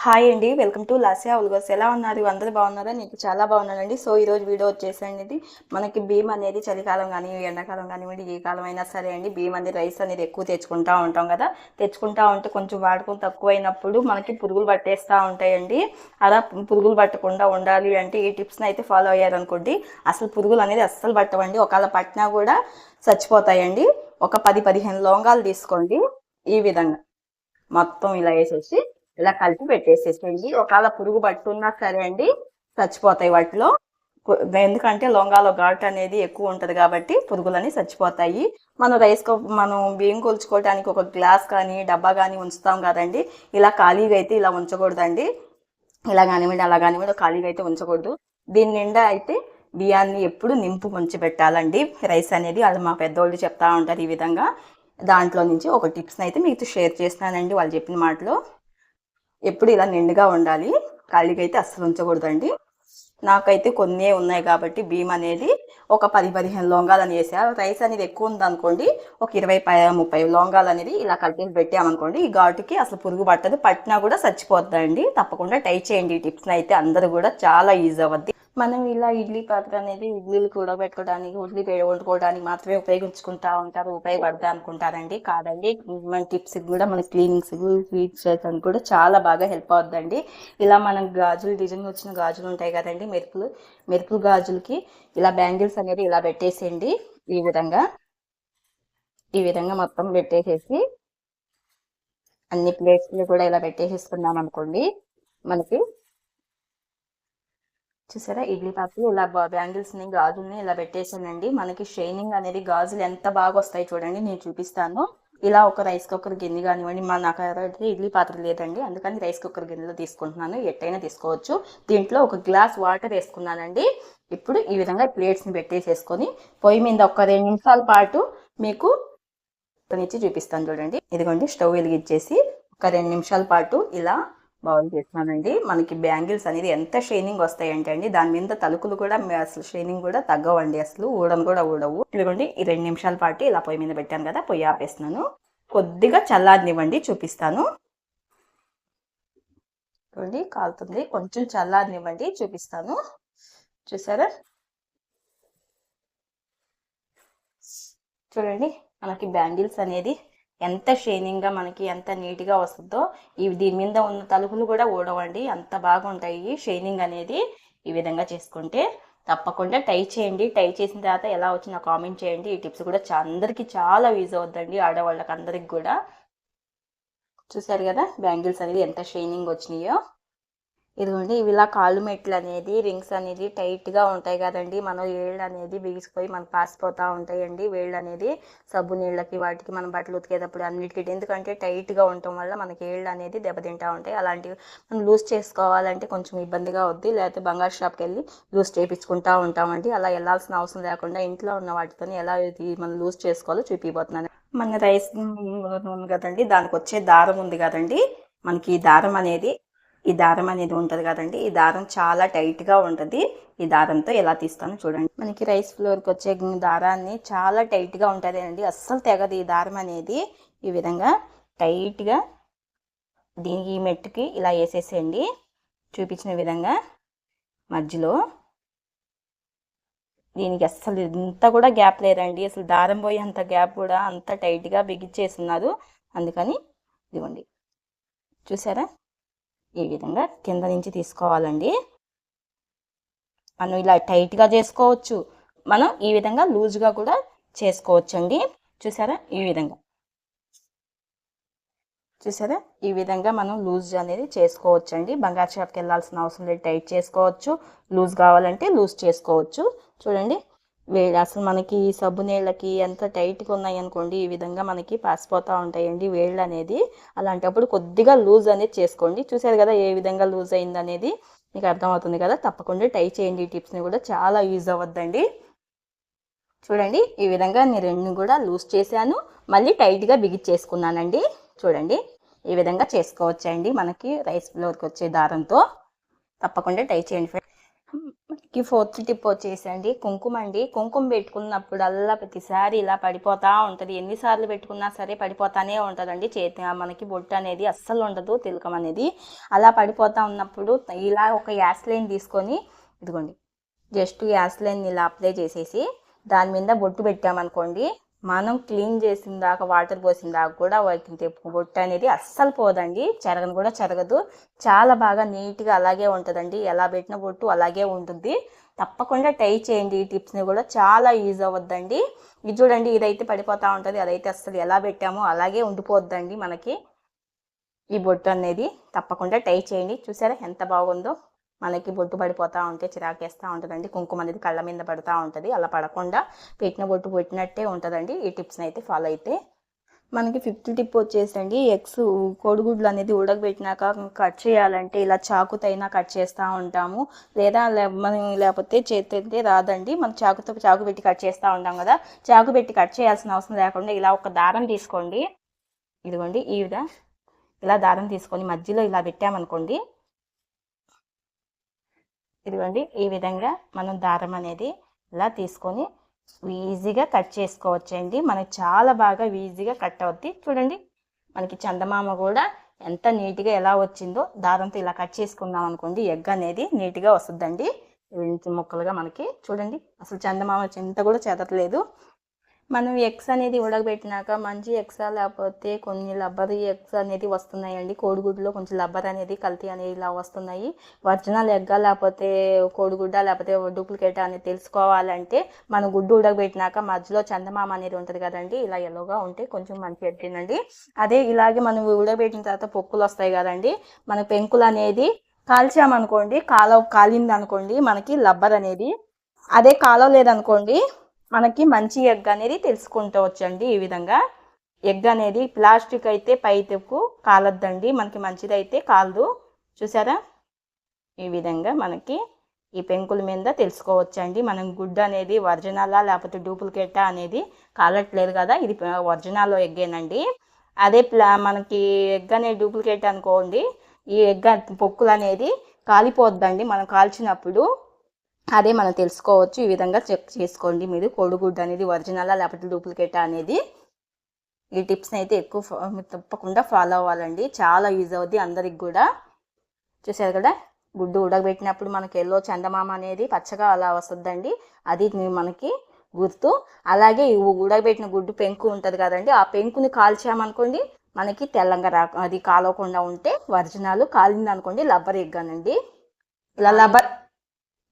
Hi అండి. Welcome to లాసియా ఉల్గోస్. ఎలా ఉన్నారు? అందరూ బాగున్నారా? నేను చాలా బాగున్నానండి. సో ఈరోజు వీడియో వచ్చేసండి మనకి భీమ్ అనేది చలికాలం కానీ ఎండాకాలం కానివ్వండి ఏ కాలం అయినా సరే అండి భీమ్ అనేది రైస్ అనేది ఎక్కువ తెచ్చుకుంటా ఉంటాం కదా. తెచ్చుకుంటా ఉంటే కొంచెం వాడుకొని తక్కువైనప్పుడు మనకి పురుగులు పట్టేస్తూ ఉంటాయండి. అలా పురుగులు పట్టకుండా ఉండాలి అంటే ఈ టిప్స్ని అయితే ఫాలో అయ్యారనుకోండి. అసలు పురుగులు అనేది అస్సలు పట్టవండి. ఒకవేళ పట్టినా కూడా చచ్చిపోతాయండి. ఒక పది పదిహేను లోంగాలు తీసుకోండి. ఈ విధంగా మొత్తం ఇలా వేసేసి ఇలా కలిపి పెట్టేసేసేయండి. ఒకవేళ పురుగు పట్టున్నా సరే అండి చచ్చిపోతాయి వాటిలో. ఎందుకంటే లొంగాలో ఘాట్ అనేది ఎక్కువ ఉంటుంది కాబట్టి పురుగులని చచ్చిపోతాయి. మనం రైస్ మనం బియ్యం కొలుచుకోవడానికి ఒక గ్లాస్ కానీ డబ్బా కానీ ఉంచుతాం కదండి. ఇలా ఖాళీగా అయితే ఇలా ఉంచకూడదండి. ఇలా కానివ్వండి అలా కానివ్వండి ఖాళీగా అయితే ఉంచకూడదు. దీని నిండా అయితే బియ్యాన్ని ఎప్పుడు నింపు ఉంచి పెట్టాలండి. రైస్ అనేది అది మా పెద్దోళ్ళు చెప్తా ఉంటారు ఈ విధంగా. దాంట్లో నుంచి ఒక టిప్స్ని అయితే మీకు షేర్ చేస్తున్నానండి వాళ్ళు చెప్పిన మాటలో. ఎప్పుడు ఇలా నిండుగా ఉండాలి. ఖాళీగా అయితే అస్సలు ఉంచకూడదండి. నాకైతే కొన్ని ఉన్నాయి కాబట్టి బియ్యం అనేది ఒక పది పదిహేను లొంగాలని వేసా. రైస్ అనేది ఎక్కువ ఉందనుకోండి ఒక ఇరవై ముప్పై లొంగాలు అనేది ఇలా కలిపి పెట్టామనుకోండి ఈ ఘాటుకి అసలు పురుగు పట్టదు. పట్టినా కూడా చచ్చిపోద్దండి. తప్పకుండా ట్రై చేయండి ఈ టిప్స్ని అయితే. అందరూ కూడా చాలా ఈజీ అవ్వద్ది మనం ఇలా ఇడ్లీ పాత్ర అనేది ఇడ్లీలు కూడబెట్టుకోవడానికి పెట్టుకోవడానికి ఇడ్లీ వండుకోవడానికి మాత్రమే ఉపయోగించుకుంటా ఉంటారు ఉపయోగపడతా అనుకుంటారండి. కాదండి మన టిప్స్ కూడా మన క్లీనింగ్స్ స్వీట్స్ చేయడానికి కూడా చాలా బాగా హెల్ప్ అవుతుందండి ఇలా మనం గాజులు డిజైన్ వచ్చిన గాజులు ఉంటాయి కదండి మెరుపులు మెరుపులు గాజులకి ఇలా బ్యాంగిల్స్ అనేది ఇలా పెట్టేసేయండి. ఈ విధంగా ఈ విధంగా మొత్తం పెట్టేసేసి అన్ని ప్లేట్స్ కూడా ఇలా పెట్టేసేసుకున్నాం అనుకోండి మనకి చూసారా? ఇడ్లీ పాత్రలు ఇలా బ్యాంగిల్స్ని గాజుల్ని ఇలా పెట్టేసానండి మనకి షైనింగ్ అనేది గాజులు ఎంత బాగా వస్తాయి చూడండి నేను చూపిస్తాను. ఇలా ఒక రైస్ కుక్కర్ గిన్నె కానివ్వండి మా నాకు ఇడ్లీ పాత్ర లేదండి అందుకని రైస్ కుక్కర్ గిన్నెలో తీసుకుంటున్నాను. ఎట్టయినా తీసుకోవచ్చు. దీంట్లో ఒక గ్లాస్ వాటర్ వేసుకున్నానండి. ఇప్పుడు ఈ విధంగా ప్లేట్స్ని పెట్టేసేసుకొని పొయ్యి మీద ఒక రెండు నిమిషాల పాటు మీకు నుంచి చూపిస్తాను చూడండి. ఇదిగోండి స్టవ్ వెలిగించేసి ఒక రెండు నిమిషాల పాటు ఇలా బౌల్ చేస్తున్నానండి. మనకి బ్యాంగిల్స్ అనేది ఎంత షైనింగ్ వస్తాయంటే అండి దాని మీద తలుకులు కూడా అసలు షైనింగ్ కూడా తగ్గవండి. అసలు ఊడను కూడా ఊడవు. ఇదిగోండి ఈ రెండు నిమిషాల పాటు ఇలా పొయ్యి మీద పెట్టాను కదా పొయ్యి ఆపేస్తున్నాను. కొద్దిగా చల్లారనివ్వండి చూపిస్తాను. చూడండి కాలుతుంది. కొంచెం చల్లారనివ్వండి చూపిస్తాను. చూసారా? చూడండి మనకి బ్యాంగిల్స్ అనేది ఎంత షైనింగ్గా మనకి ఎంత నీట్గా వస్తుందో ఇవి దీని మీద ఉన్న తలుపులు కూడా ఊడవండి. అంత బాగుంటాయి షైనింగ్ అనేది. ఈ విధంగా చేసుకుంటే తప్పకుండా టై చేయండి. టై చేసిన తర్వాత ఎలా వచ్చినా కామెంట్ చేయండి. ఈ టిప్స్ కూడా అందరికీ చాలా యూజ్ అవుతుందండి ఆడవాళ్ళకి అందరికి కూడా. చూసారు కదా బ్యాంగిల్స్ అనేది ఎంత షైనింగ్ వచ్చినాయో. ఇదిగోండి ఇవి ఇలా కాళ్ళు మెట్లు అనేది రింగ్స్ అనేది టైట్గా ఉంటాయి కదండి. మనం ఏళ్ళు అనేది బిగిసిపోయి మనకు పాసిపోతూ ఉంటాయండి. వేళ్ళు అనేది సబ్బు నీళ్ళకి వాటికి మనం బట్టలు ఉతికేటప్పుడు అన్నిటికీ. ఎందుకంటే టైట్గా ఉండటం వల్ల మనకి ఏళ్ళు అనేది దెబ్బతింటా ఉంటాయి. అలాంటివి మనం లూజ్ చేసుకోవాలంటే కొంచెం ఇబ్బందిగా వద్ది లేకపోతే బంగారు షాప్కి వెళ్ళి లూజ్ చేయించుకుంటా ఉంటామండి. అలా వెళ్ళాల్సిన అవసరం లేకుండా ఇంట్లో ఉన్న వాటితో ఎలా ఇది మనం లూజ్ చేసుకోవాలో చూపిపోతున్నాను. మన రైస్ ఉంది కదండి దానికి వచ్చే దారం ఉంది కదండి. మనకి ఈ దారం అనేది ఈ దారం అనేది ఉంటుంది కదండి. ఈ దారం చాలా టైట్గా ఉంటుంది. ఈ దారంతో ఎలా తీస్తానో చూడండి. మనకి రైస్ ఫ్లోర్కి వచ్చే దారాన్ని చాలా టైట్గా ఉంటుంది అండి. అస్సలు తెగదు ఈ దారం అనేది. ఈ విధంగా టైట్గా దీనికి ఈ మెట్టుకి ఇలా వేసేసేయండి. చూపించిన విధంగా మధ్యలో దీనికి అస్సలు ఇంత కూడా గ్యాప్ లేదండి. అసలు దారం పోయి అంత గ్యాప్ కూడా అంత టైట్గా బిగించేస్తున్నారు అందుకని ఇదిగోండి. చూసారా? ఈ విధంగా కింద నుంచి తీసుకోవాలండి. మనం ఇలా టైట్గా చేసుకోవచ్చు. మనం ఈ విధంగా లూజ్గా కూడా చేసుకోవచ్చండి. చూసారా? ఈ విధంగా. చూసారా? ఈ విధంగా మనం లూజ్ అనేది చేసుకోవచ్చండి. బంగారు షాప్కి వెళ్ళాల్సిన అవసరం లేదు. టైట్ చేసుకోవచ్చు. లూజ్ కావాలంటే లూజ్ చేసుకోవచ్చు. చూడండి. వేడి అసలు మనకి ఈ సబ్బు నీళ్ళకి ఎంత టైట్గా ఉన్నాయి అనుకోండి ఈ విధంగా మనకి పాసిపోతూ ఉంటాయండి వేళ్ళు అనేది. అలాంటప్పుడు కొద్దిగా లూజ్ అనేది చేసుకోండి. చూసారు కదా ఏ విధంగా లూజ్ అయింది అనేది మీకు అర్థమవుతుంది కదా? తప్పకుండా టై చేయండి. ఈ టిప్స్ని కూడా చాలా యూజ్ అవ్వద్దండి. చూడండి ఈ విధంగా నేను రెండు కూడా లూజ్ చేశాను. మళ్ళీ టైట్గా బిగిచ్చేసుకున్నానండి. చూడండి ఈ విధంగా చేసుకోవచ్చండి మనకి రైస్ ఫ్లోర్కి వచ్చే దారంతో. తప్పకుండా టై చేయండి కి ఫోర్త్ టిప్ వచ్చేసండి. కుంకుమ అండి. కుంకుమ పెట్టుకున్నప్పుడల్లా ప్రతిసారి ఇలా పడిపోతూ ఉంటుంది. ఎన్నిసార్లు పెట్టుకున్నా సరే పడిపోతానే ఉంటుందండి. చేతి మనకి బొట్టు అనేది అస్సలు ఉండదు తిలకం అనేది. అలా పడిపోతూ ఉన్నప్పుడు ఇలా ఒక యాస్లైన్ తీసుకొని ఇదిగోండి. జస్ట్ యాస్లైన్ ఇలా అప్లై చేసేసి దాని మీద బొట్టు పెట్టామనుకోండి మనం క్లీన్ చేసిన దాకా వాటర్ పోసిన దాకా కూడా వాటి బొట్టు అనేది అస్సలు పోదండి. చెరగను కూడా చెరగదు. చాలా బాగా నీట్గా అలాగే ఉంటుందండి. ఎలా పెట్టిన బొట్టు అలాగే ఉంటుంది. తప్పకుండా ట్రై చేయండి ఈ టిప్స్ని కూడా. చాలా యూజ్ అవ్వద్దండి. ఇది చూడండి ఇదైతే పడిపోతూ ఉంటుంది. అదైతే అస్సలు ఎలా పెట్టామో అలాగే ఉండిపోద్దండి మనకి. ఈ బొట్టు అనేది తప్పకుండా ట్రై చేయండి. చూసారా ఎంత బాగుందో? మనకి బొట్టు పడిపోతూ ఉంటే చిరాకేస్తూ ఉంటుందండి. కుంకుమ అనేది కళ్ళ మీద పడుతూ ఉంటుంది. అలా పడకుండా పెట్టిన బొట్టు పెట్టినట్టే ఉంటుందండి. ఈ టిప్స్ని అయితే ఫాలో అయితే మనకి ఫిఫ్త్ టిప్ వచ్చేసండి ఎగ్స్ కోడిగుడ్లు అనేది ఉడకబెట్టినాక కట్ చేయాలంటే ఇలా చాకుతైనా కట్ చేస్తూ ఉంటాము. లేదా మనం లేకపోతే చేతి రాదండి. మనం చాకుతో చాకు పెట్టి కట్ చేస్తూ ఉంటాం కదా. చాకు పెట్టి కట్ చేయాల్సిన అవసరం లేకుండా ఇలా ఒక దారం తీసుకోండి. ఇదిగోండి ఈ విధంగా ఇలా దారం తీసుకొని మధ్యలో ఇలా పెట్టామనుకోండి ఇదిగోండి ఈ విధంగా మనం దారం అనేది ఇలా తీసుకొని ఈజీగా కట్ చేసుకోవచ్చండి. మనకి చాలా బాగా ఈజీగా కట్ అవుద్ది. చూడండి మనకి చందమామ కూడా ఎంత నీట్గా ఎలా వచ్చిందో దారంతో ఇలా కట్ చేసుకున్నాం అనుకోండి ఎగ్ అనేది నీట్గా వస్తుందండి. ముక్కలుగా మనకి చూడండి అసలు చందమామ చింత కూడా చెదరలేదు. మనం ఎగ్స్ అనేది ఉడకబెట్టినాక మంచి ఎగ్స్ లేకపోతే కొన్ని లబ్బర్ ఎగ్స్ అనేది వస్తున్నాయండి. కోడిగుడ్లో కొంచెం లబ్బర్ అనేది కల్తీ అనేది ఇలా వస్తున్నాయి. ఒరిజినల్ ఎగ్గ లేకపోతే కోడిగుడ్డ లేకపోతే డూప్లికేట్ అనేది తెలుసుకోవాలంటే మనం గుడ్డు ఉడకబెట్టినాక మధ్యలో చందమామ అనేది ఉంటుంది కదండి ఇలా ఎల్లోగా ఉంటే కొంచెం మంచి తినండి. అదే ఇలాగే మనం ఉడకబెట్టిన తర్వాత పొక్కులు వస్తాయి కదండి మన పెంకులు అనేది కాల్చామనుకోండి కాలవ కాలింది అనుకోండి మనకి లబ్బర్ అనేది. అదే కాలవ లేదనుకోండి మనకి మంచి ఎగ్ అనేది తెలుసుకుంటూ వచ్చండి ఈ విధంగా. ఎగ్ అనేది ప్లాస్టిక్ అయితే పైతకు కాలద్దండి మనకి మంచిదైతే కాలదు. చూసారా? ఈ విధంగా మనకి ఈ పెంకుల మీద తెలుసుకోవచ్చండి. మనం గుడ్డు అనేది ఒరిజినలా లేకపోతే డూప్లికేటా అనేది కాలట్లేదు కదా ఇది ఒరిజినల్ ఎగ్గేనండి. అదే ప్లా మనకి ఎగ్ అనేది డూప్లికేట్ అనుకోండి ఈ ఎగ్ పొక్కులు అనేది కాలిపోద్దండి. మనం కాల్చినప్పుడు అదే మనం తెలుసుకోవచ్చు. ఈ విధంగా చెక్ చేసుకోండి మీరు. కోడిగుడ్డు అనేది ఒరిజినలా లేకపోతే డూప్లికేటా అనేది ఈ టిప్స్ని అయితే ఎక్కువ తప్పకుండా ఫాలో అవ్వాలండి. చాలా యూజ్ అవుద్ది అందరికి కూడా. చూసారు కదా? గుడ్డు ఉడకబెట్టినప్పుడు మనకి ఎల్లో చందమామ అనేది పచ్చగా అలా వస్తుందండి. అది మనకి గుర్తు. అలాగే ఉడకబెట్టిన గుడ్డు పెంకు ఉంటుంది కదండి. ఆ పెంకుని కాల్చామనుకోండి మనకి తెల్లంగా రా అది కాలవకుండా ఉంటే వర్జనాలు కాలింది అనుకోండి లబ్బర్ ఎగ్గానండి ఇలా లబ్బర్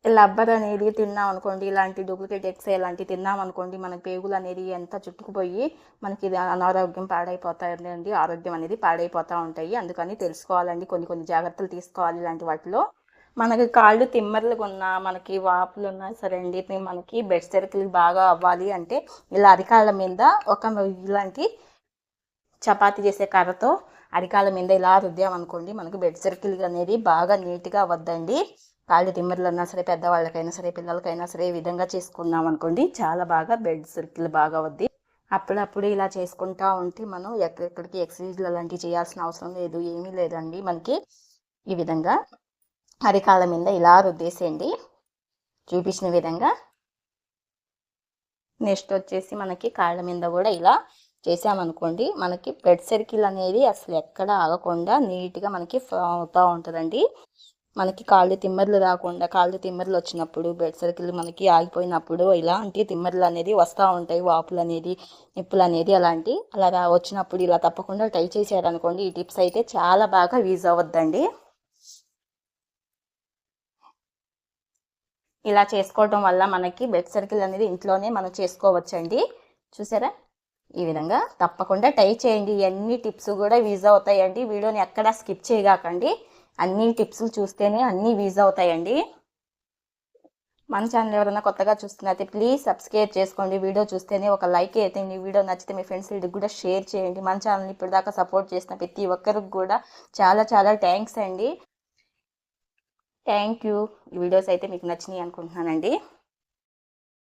లబ్బర్ అనేది తిన్నాం అనుకోండి ఇలాంటి డూప్లికేట్ ఎగ్స్ ఇలాంటివి తిన్నాం అనుకోండి మనకి పేగులు అనేది ఎంత చుట్టుకుపోయి మనకి అనారోగ్యం పాడైపోతాయండి ఆరోగ్యం అనేది పాడైపోతూ ఉంటాయి. అందుకని తెలుసుకోవాలండి కొన్ని కొన్ని జాగ్రత్తలు తీసుకోవాలి ఇలాంటి వాటిలో. మనకి కాళ్ళు తిమ్మర్లు ఉన్నా మనకి వాపులు ఉన్నా సరే అండి మనకి బెడ్ సర్కిల్ బాగా అవ్వాలి అంటే ఇలా అరికాళ్ళ మీద ఒక ఇలాంటి చపాతి చేసే కర్రతో అరికాళ్ళ మీద ఇలా రుద్దామనుకోండి మనకి బెడ్ సర్కిల్ అనేది బాగా నీట్గా వద్దండి కాళ్ళు తిమ్మర్లు సరే పెద్దవాళ్ళకైనా సరే పిల్లలకైనా సరే ఈ విధంగా చేసుకున్నాం అనుకోండి. చాలా బాగా బెడ్ సర్కిల్ బాగా వద్ది అప్పుడప్పుడు ఇలా చేసుకుంటా ఉంటే మనం ఎక్కడెక్కడికి ఎక్సర్సైజ్లు అలాంటివి చేయాల్సిన అవసరం లేదు ఏమీ లేదండి. మనకి ఈ విధంగా అరికాళ్ళ మీద ఇలా రుద్దేసేయండి. చూపించిన విధంగా నెక్స్ట్ వచ్చేసి మనకి కాళ్ళ మీద కూడా ఇలా చేసామనుకోండి మనకి బ్లడ్ సర్కిల్ అనేది అసలు ఎక్కడ ఆగకుండా నీట్గా మనకి అవుతూ ఉంటుందండి. మనకి కాళ్ళు తిమ్మర్లు రాకుండా కాళ్ళు తిమ్మర్లు వచ్చినప్పుడు బెడ్ సర్కిల్ మనకి ఆగిపోయినప్పుడు ఇలాంటి తిమ్మర్లు అనేది వస్తూ ఉంటాయి. వాపులు అనేది నిప్పులు అనేది అలాంటి అలా వచ్చినప్పుడు ఇలా తప్పకుండా ట్రై చేశారనుకోండి ఈ టిప్స్ అయితే చాలా బాగా యూజ్ అవ్వద్దండి. ఇలా చేసుకోవడం వల్ల మనకి బెడ్ సర్కిల్ అనేది ఇంట్లోనే మనం చేసుకోవచ్చండి. చూసారా? ఈ విధంగా తప్పకుండా ట్రై చేయండి. ఇవన్నీ టిప్స్ కూడా యూజ్ అవుతాయండి. వీడియోని ఎక్కడా స్కిప్ చేయగాకండి. అన్ని టిప్స్ చూస్తేనే అన్నీ వీజ్ అవుతాయండి. మన ఛానల్ ఎవరైనా కొత్తగా చూస్తున్నైతే ప్లీజ్ సబ్స్క్రైబ్ చేసుకోండి. వీడియో చూస్తేనే ఒక లైక్ అయితే ఈ వీడియో నచ్చితే మీ ఫ్రెండ్స్ వీడికి కూడా షేర్ చేయండి. మన ఛానల్ని ఇప్పటిదాకా సపోర్ట్ చేసిన ప్రతి ఒక్కరికి కూడా చాలా చాలా థ్యాంక్స్ అండి. Thank you. వీడియోస్ అయితే మీకు నచ్చినాయి అనుకుంటున్నానండి.